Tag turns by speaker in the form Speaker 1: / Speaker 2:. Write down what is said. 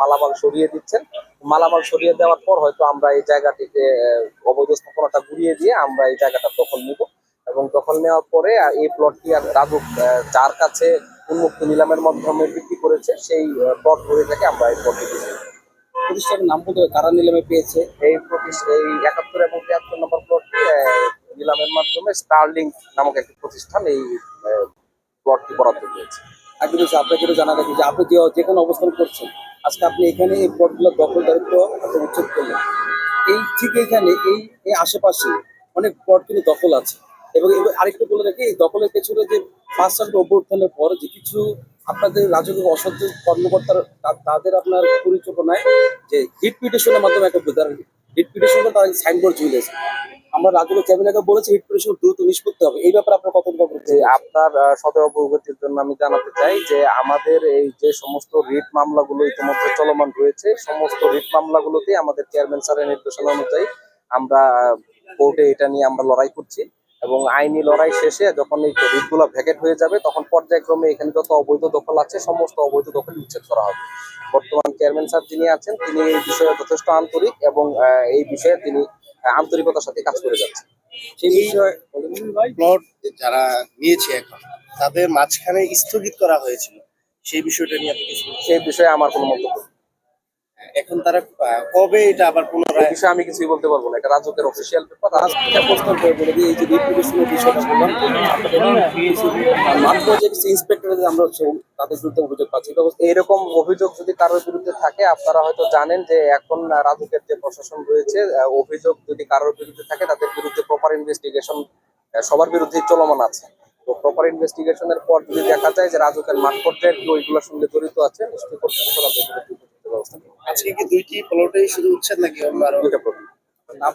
Speaker 1: মালামাল সরিয়ে দিচ্ছেন। মালামাল সরিয়ে দেওয়ার পর হয়তো আমরা এই জায়গাটিকে আহ, অবৈধ স্থাপনাটা ঘুরিয়ে দিয়ে আমরা এই জায়গাটা দখল নিব। এবং দখল নেওয়ার পরে এই প্লটটি আর রাজু আহ, যার কাছে উন্মুক্ত নিলামের মাধ্যমে বিক্রি করেছে সেই প্লট ধরে থেকে আমরা এই প্লটটি দিচ্ছি।
Speaker 2: প্রতিষ্ঠানের নাম বলতে কারা নিলামে পেয়েছে?
Speaker 1: এই প্রতিষ্ঠা এই একাত্তর এবং তিয়াত্তর নম্বর প্লটটি নিলামের মাধ্যমে স্টারলিং নামক একটি প্রতিষ্ঠান এই প্লটটি বরাদ্দ দিয়েছে
Speaker 2: আগে বলছি আপনাকে জানা রাখি যে আপনি যে যেখানে অবস্থান করছেন? আজকে আপনি এখানে এই প্লটগুলো আপনি উচ্ছেদ করলেন। এই ঠিক এখানে এই এই আশেপাশে অনেক প্লট কিন্তু দখল আছে। এবং আরেকটু বলে রাখি, এই দখলের পেছনে যে পাঁচ সালের অভ্যুত্থানের পর যে কিছু আপনাদের রাজকীয় অসাধ্য কর্মকর্তার তাদের আপনার পরিচালনায় যে হিট পিটিশনের মাধ্যমে একটা হিট পিটিশন তারা সাইনবোর্ড ঝুলেছে আমরা রাজকীয় চ্যানেলকে বলেছি হিট পিটিশন দ্রুত নিষ্পত্তি হবে। এই ব্যাপারে আপনার কত
Speaker 1: যে আপনার সদয় অবগতির জন্য আমি জানাতে চাই যে আমাদের এই যে সমস্ত রিট মামলাগুলো ইতিমধ্যে চলমান রয়েছে সমস্ত রিট মামলাগুলোতে আমাদের চেয়ারম্যান স্যারের নির্দেশনা অনুযায়ী আমরা কোর্টে এটা নিয়ে আমরা লড়াই করছি। এবং আইনি লড়াই শেষে যখন এই রিটগুলো ভ্যাকেট হয়ে যাবে তখন পর্যায়ক্রমে এখানে যত অবৈধ দখল আছে সমস্ত অবৈধ দখল উচ্ছেদ করা হবে। বর্তমান চেয়ারম্যান স্যার যিনি আছেন তিনি এই বিষয়ে যথেষ্ট আন্তরিক এবং এই বিষয়ে তিনি আন্তরিকতার সাথে কাজ করে যাচ্ছে।
Speaker 2: সেই বিষয়ে
Speaker 3: প্লট যারা নিয়েছে এখন তাদের মাঝখানে স্থগিত করা হয়েছিল। সেই বিষয়টা নিয়ে আপনি
Speaker 1: সেই বিষয়ে আমার কোনো মন্তব্য।
Speaker 3: এখন তারা কবে এটা আবার পুনরায়
Speaker 1: বিষয়ে আমি কিছুই বলতে পারব না। এটা রাজুকের অফিসিয়াল পেপার
Speaker 2: রাজনীতি প্রস্তাব করে বলে এই যে বিষয়টা বললাম মাঠ পর্যায়ে কিছু আমরা তাদের বিরুদ্ধে অভিযোগ পাচ্ছি
Speaker 1: এইরকম অভিযোগ যদি কারোর বিরুদ্ধে থাকে, আপনারা হয়তো জানেন যে এখন রাজুকের যে প্রশাসন রয়েছে অভিযোগ যদি কারোর বিরুদ্ধে থাকে, তাদের বিরুদ্ধে প্রপার ইনভেস্টিগেশন সবার বিরুদ্ধেই চলমান আছে। তো প্রপার ইনভেস্টিগেশনের পর যদি দেখা যায় যে রাজুকের মাঠ পর্যায়ে কেউ এগুলোর সঙ্গে জড়িত আছে ব্যবস্থা
Speaker 3: আজকে কি দুইটি প্লটেই শুধু উচ্ছেদ নাকি অন্য আরও?
Speaker 1: দুইটা
Speaker 2: নাম